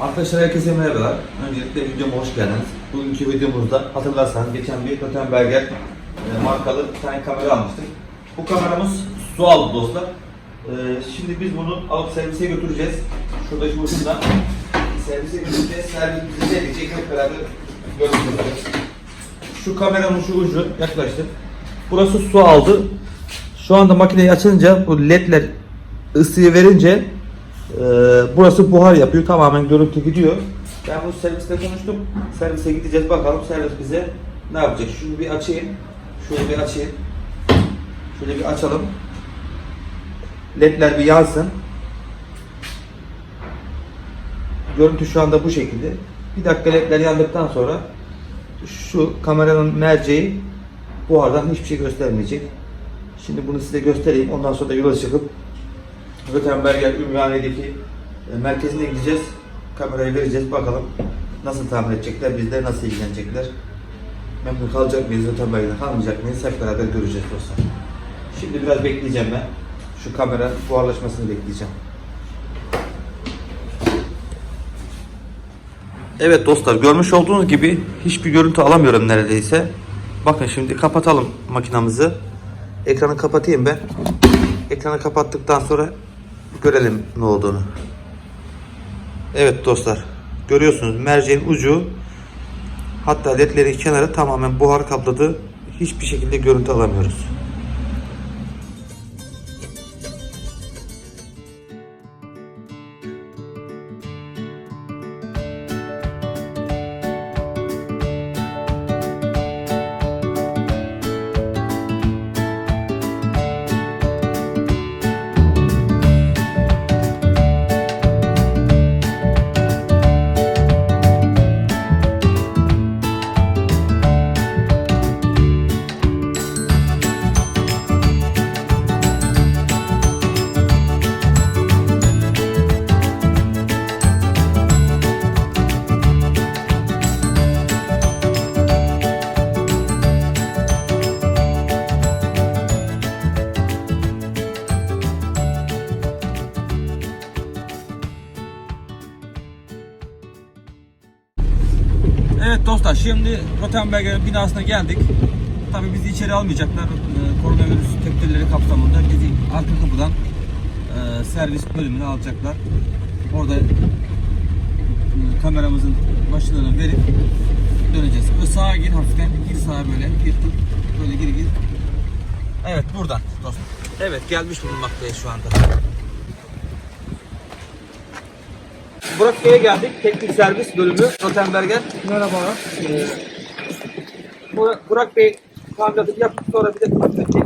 Arkadaşlar herkese merhabalar. Öncelikle videoma hoş geldiniz. Bugünkü videomuzda hatırlarsanız geçen bir Rottenberger e, markalı bir tane kamera almıştık. Bu kameramız su aldı dostlar. E, şimdi biz bunu alıp servise götüreceğiz. Şuradaki ucundan servise götüreceğiz. Servis bizi ne diyecek hep beraber görüşeceğiz. Şu kameranın şu ucu yaklaştık. Burası su aldı. Şu anda makineyi açınca bu ledler ısıyı verince e, burası buhar yapıyor. Tamamen görüntü gidiyor. Ben bu serviste konuştum. Servise gideceğiz bakalım servis bize ne yapacak. Şunu bir açayım. Şöyle bir açayım. Şöyle bir açalım. Ledler bir yansın. Görüntü şu anda bu şekilde. Bir dakika ledler yandıktan sonra şu kameranın merceği buhardan hiçbir şey göstermeyecek. Şimdi bunu size göstereyim. Ondan sonra da yola çıkıp Rötenberger Ümraniye'deki e, merkezine gideceğiz. Kamerayı vereceğiz. Bakalım nasıl tamir edecekler, bizler nasıl ilgilenecekler. Memnun kalacak mıyız, Rötenberger'de kalmayacak mıyız? Hep beraber göreceğiz dostlar. Şimdi biraz bekleyeceğim ben. Şu kamera buharlaşmasını bekleyeceğim. Evet dostlar görmüş olduğunuz gibi hiçbir görüntü alamıyorum neredeyse. Bakın şimdi kapatalım makinamızı. Ekranı kapatayım ben. Ekranı kapattıktan sonra görelim ne olduğunu. Evet dostlar. Görüyorsunuz merceğin ucu hatta ledlerin kenarı tamamen buhar kapladı. Hiçbir şekilde görüntü alamıyoruz. Evet dostlar şimdi Rottenberger binasına geldik. Tabii bizi içeri almayacaklar. Ee, koronavirüs tedbirleri kapsamında bizi arka kapıdan e, servis bölümüne alacaklar. Orada e, kameramızın başlığını verip döneceğiz. Böyle sağa gir hafiften gir sağa böyle gir gir. Böyle gir gir. Evet buradan dostlar. Evet gelmiş bulunmaktayız şu anda. Burak Bey'e geldik. Teknik servis bölümü Rottenberger. Merhabalar. Burak, Burak Bey tamiratını yapıp sonra bir de tamirat teknik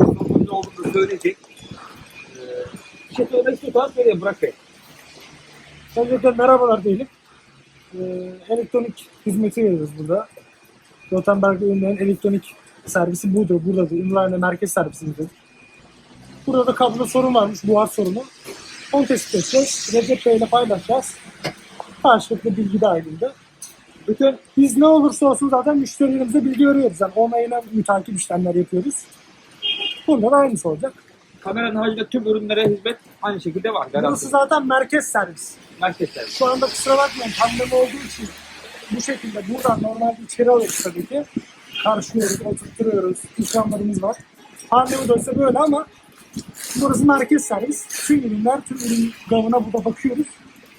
ne olduğunu söyleyecek. Ee, şey söylemek istiyorsanız söyleyin Burak Bey. Öncelikle merhabalar diyelim. Ee, elektronik hizmeti veriyoruz burada. Rotenberg ürünlerin elektronik servisi budur, buradadır. Ümraniye merkez servisimizdir. Burada da kablo sorun varmış, buhar sorunu. Onu tespit edeceğiz. Recep Bey ile paylaşacağız. Karşılıklı bilgi dahilinde. Bütün biz ne olursa olsun zaten müşterilerimize bilgi veriyoruz. Yani onayına mütakip işlemler yapıyoruz. Bunda da aynısı olacak. Kameranın haricinde tüm ürünlere hizmet aynı şekilde var. Burası Garanti. zaten merkez servis. Merkez servis. Şu anda kusura bakmayın pandemi olduğu için bu şekilde buradan normalde içeri alıyoruz tabii ki. Karşılıyoruz, oturtturuyoruz, ikramlarımız var. Pandemi de böyle ama burası merkez servis. Tüm ürünler, tüm ürün gamına burada bakıyoruz.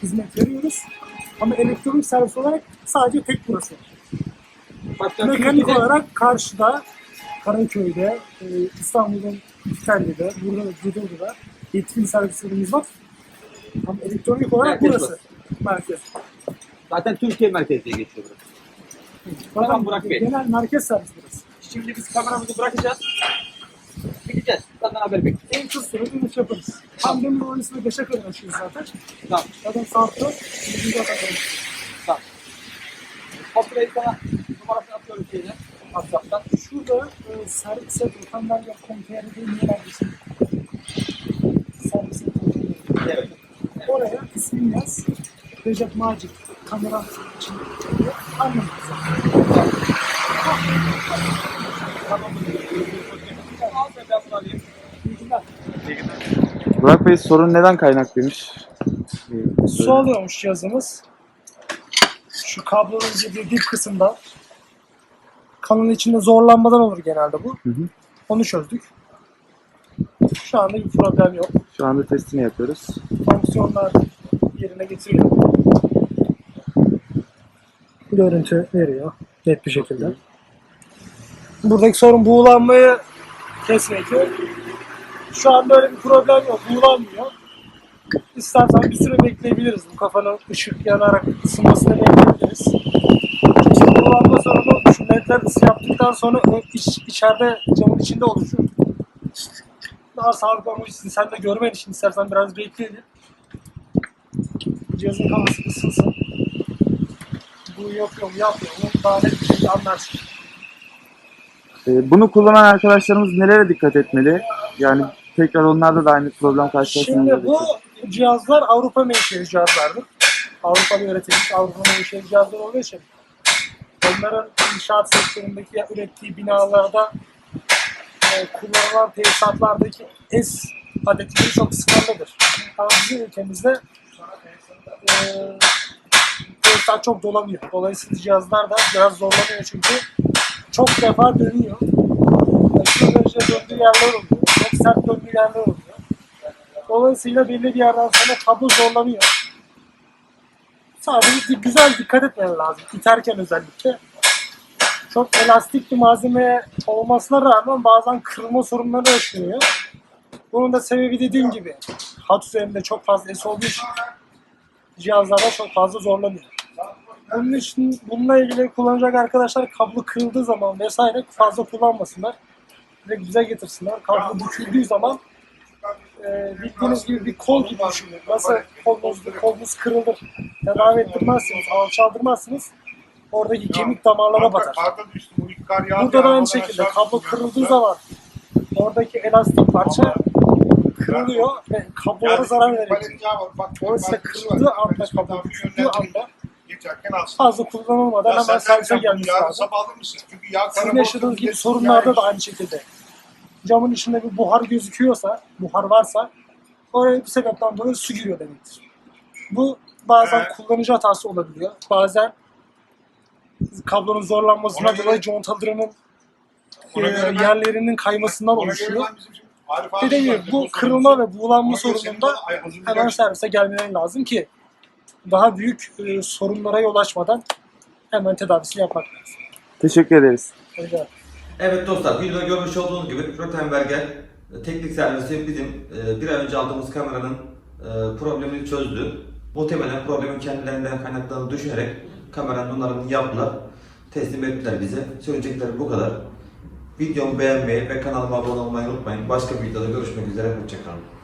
Hizmet veriyoruz. Ama elektronik servis olarak sadece tek burası. var. Başka Mekanik Türkiye'de- olarak karşıda, Karaköy'de, e, İstanbul'un İftelli'de, burada da Cudurlu'da yetkili servislerimiz var. Ama elektronik olarak Merkez burası. Merkez. Zaten Türkiye merkezi diye geçiyor burası. Tamam, Burak Bey. Genel merkez servis burası. Şimdi biz kameramızı bırakacağız. Gideceğiz. Senden haber bekliyoruz. En kısa sürede iş yaparız. Pandemi dolayısıyla 5'e kadar açıyoruz zaten. Tamam. Zaten saat 4. Bizim zaten Tamam. Faturayı sana numarasını atıyorum şeyden. WhatsApp'tan. Şurada e, servise rotanlarla konteyneri diye bir yer adresi. Servise konteyneri. Evet. Oraya ismini yaz. Recep Macit. Kamera için. Anladım. Tamam. Al ben bunu alayım. İyi günler. Burak Bey sorun neden kaynaklıymış? Su alıyormuş cihazımız. şu kablonun girdiği dip kısımda kanalın içinde zorlanmadan olur genelde bu. Hı hı. Onu çözdük. Şu anda bir problem yok. Şu anda testini yapıyoruz. Fonksiyonlar yerine getiriyor. Görüntü veriyor net bir şekilde. Buradaki sorun buğulanmayı kesmekti. Şu anda öyle bir problem yok. Buğulanmıyor. İstersen bir süre bekleyebiliriz. Bu kafanın ışık yanarak ısınmasını bekleyebiliriz. İşte buğulanma sorunu şu ledler ısı yaptıktan sonra o iç, içeride camın içinde oluşuyor. Daha sağlıklı olmak için sen de görmen için istersen biraz bekleyelim. Cihazın kafası ısınsın. Bu yapıyor mu yapmıyor mu daha net bir şekilde anlarsın. Ee, bunu kullanan arkadaşlarımız nelere dikkat etmeli? Yani tekrar onlarda da aynı problem karşılaşmıyor. Şimdi bu cihazlar Avrupa menşeli cihazlardır. Avrupa'da üretilmiş Avrupa menşeli cihazlar olduğu için onların inşaat sektöründeki ürettiği binalarda e, kullanılan tesisatlardaki S adetleri çok sınırlıdır. Ama bizim ülkemizde e, tesisat çok dolanıyor. Dolayısıyla cihazlar da biraz zorlanıyor çünkü çok defa dönüyor. Aşırı derecede döndüğü yerler oluyor. Sert döndüğü yerler oluyor. Dolayısıyla belli bir yerden sonra kablo zorlanıyor. Sadece güzel dikkat etmen lazım. İterken özellikle. Çok elastik bir malzeme olmasına rağmen bazen kırılma sorunları yaşanıyor. Bunun da sebebi dediğim gibi hat üzerinde çok fazla es olduğu için cihazlarda çok fazla zorlanıyor. Bunun için bununla ilgili kullanacak arkadaşlar kablo kırıldığı zaman vesaire fazla kullanmasınlar. Direkt bize getirsinler. Kablo büküldüğü zaman e, bildiğiniz gibi bir kol gibi düşünün. Nasıl kolunuz, kolunuz kırılır. Tedavi ettirmezsiniz, alçaldırmazsınız. Oradaki kemik damarlara batar. Burada da aynı şekilde kablo kırıldığı zaman oradaki elastik parça kırılıyor ve kablolara zarar veriyor. bak, kırıldığı anda, kablo büküldüğü anda Geçerken alsın. fazla kullanılmadan Ya hemen servise gelmesi yarın lazım. sabah alır mısın? Çünkü yağ Sizin yaşadığınız gibi sorunlarda da aynı şekilde. Camın içinde bir buhar gözüküyorsa, buhar varsa oraya bir sebepten dolayı su giriyor demektir. Bu bazen Evet. kullanıcı hatası olabiliyor. Bazen kablonun zorlanmasına Ona dolayı contalarının e, yerlerinin kaymasından oluşuyor. Dediğim gibi bu kırılma ve buğulanma sorununda hemen servise gelmeleri lazım ki daha büyük e, sorunlara yol açmadan hemen tedavisini yapmak lazım. Teşekkür ederiz. Rica ederim. Evet dostlar videoda görmüş olduğunuz gibi Rottenberger e, teknik servisi bizim e, bir ay önce aldığımız kameranın e, problemini çözdü. Muhtemelen problemin kendilerinden kaynaklandığını düşünerek kameranın onarımını yaptılar. Teslim ettiler bize. Söyleyeceklerim bu kadar. Videomu beğenmeyi ve kanalıma abone olmayı unutmayın. Başka bir videoda görüşmek üzere. Hoşçakalın.